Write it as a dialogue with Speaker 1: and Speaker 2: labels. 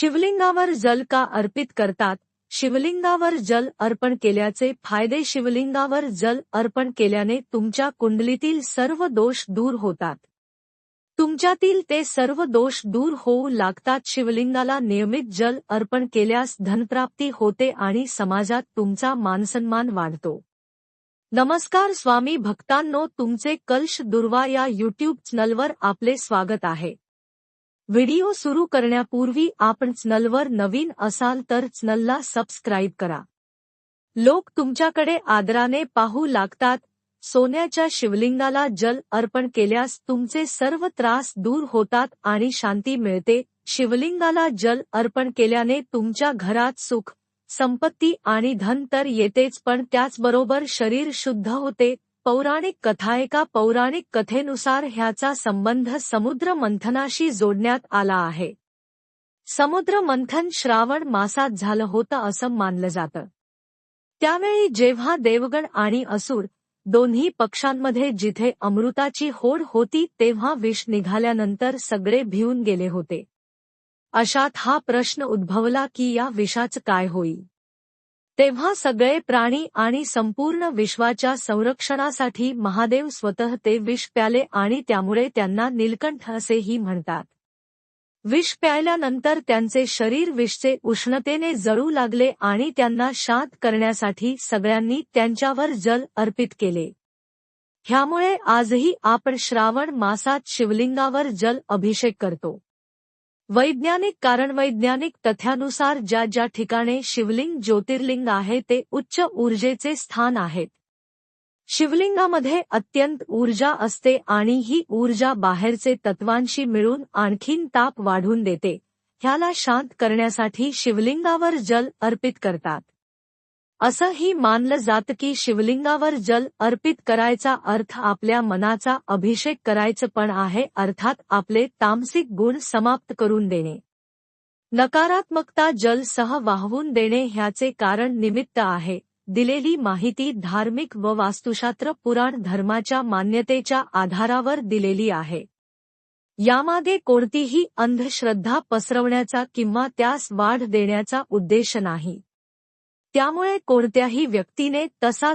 Speaker 1: शिवलिंगावर जल का अर्पित करतात? शिवलिंगावर जल अर्पण केल्याचे फायदे शिवलिंगावर जल अर्पण केल्याने तुमच्या कुंडलीतील सर्व दोष दूर होतात. तुमच्यातील ते सर्व दोष दूर होऊ लागतात. शिवलिंगाला नियमित जल अर्पण केल्यास धनप्राप्ती होते आणि समाजात तुमचा मानसन्मान वाढतो. नमस्कार स्वामी भक्तांनो तुमचे कल्श दुर्वा या युट्यूब चॅनलवर आपले स्वागत आहे. व्हिडिओ सुरू करण्यापूर्वी आपण चॅनलवर नवीन असाल तर चॅनलला सबस्क्राईब करा. लोक तुमच्याकडे आदराने पाहू लागतात सोन्याच्या शिवलिंगाला जल अर्पण केल्यास तुमचे सर्व त्रास दूर होतात आणि शांती मिळते. शिवलिंगाला जल अर्पण केल्याने तुमच्या घरात सुख संपत्ती आणि धन तर येतेच पण त्याचबरोबर शरीर शुद्ध होते. पौराणिक कथा एका पौराणिक कथेनुसार ह्याचा संबंध समुद्र मंथनाशी जोडण्यात आला आहे. समुद्र मंथन श्रावण मासात झालं होतं असं मानलं जातं. त्यावेळी जेव्हा देवगण आणि असुर दोन्ही पक्षांमध्ये जिथे अमृताची होड होती तेव्हा विष निघाल्यानंतर सगळे भिवून गेले होते. अशात हा प्रश्न उद्भवला की या विषाच काय होईल? तेव्हा सगळे प्राणी आणि संपूर्ण विश्वाच्या संरक्षणासाठी महादेव स्वतः ते विष प्याले आणि त्यामुळे त्यांना नीलकंठ असेही म्हणतात. विष प्यायल्यानंतर त्यांचे शरीर विषचे उष्णतेने जळू लागले आणि त्यांना शांत करण्यासाठी सगळ्यांनी त्यांच्यावर जल अर्पित केले. ह्यामुळे आजही आपण श्रावण मासात शिवलिंगावर जल अभिषेक करतो. वैज्ञानिक कारण वैज्ञानिक तथ्यानुसार ज्या ज्या ठिकाणे शिवलिंग ज्योतिर्लिंग आहे ते उच्च ऊर्जेचे स्थान आहेत. शिवलिंगामध्ये अत्यंत ऊर्जा असते आणि ही ऊर्जा बाहेरचे तत्वांशी मिळून आणखीन ताप वाढून देते. ह्याला शांत करण्यासाठी शिवलिंगावर जल अर्पित करतात. असंही मानलं जातं की शिवलिंगावर जल अर्पित करायचा अर्थ आपल्या मनाचा अभिषेक करायचं पण आहे अर्थात आपले तामसिक गुण समाप्त करून देणे. नकारात्मकता जल सह वाहवून देणे ह्याचे कारण निमित्त आहे. दिलेली माहिती धार्मिक व वास्तुशास्त्र पुराण धर्माच्या मान्यतेच्या आधारावर दिलेली आहे. यामागे कोणतीही अंधश्रद्धा पसरवण्याचा किंवा त्यास वाढ देण्याचा उद्देश नाही. त्यामुळे कोणत्याही व्यक्तीने तसा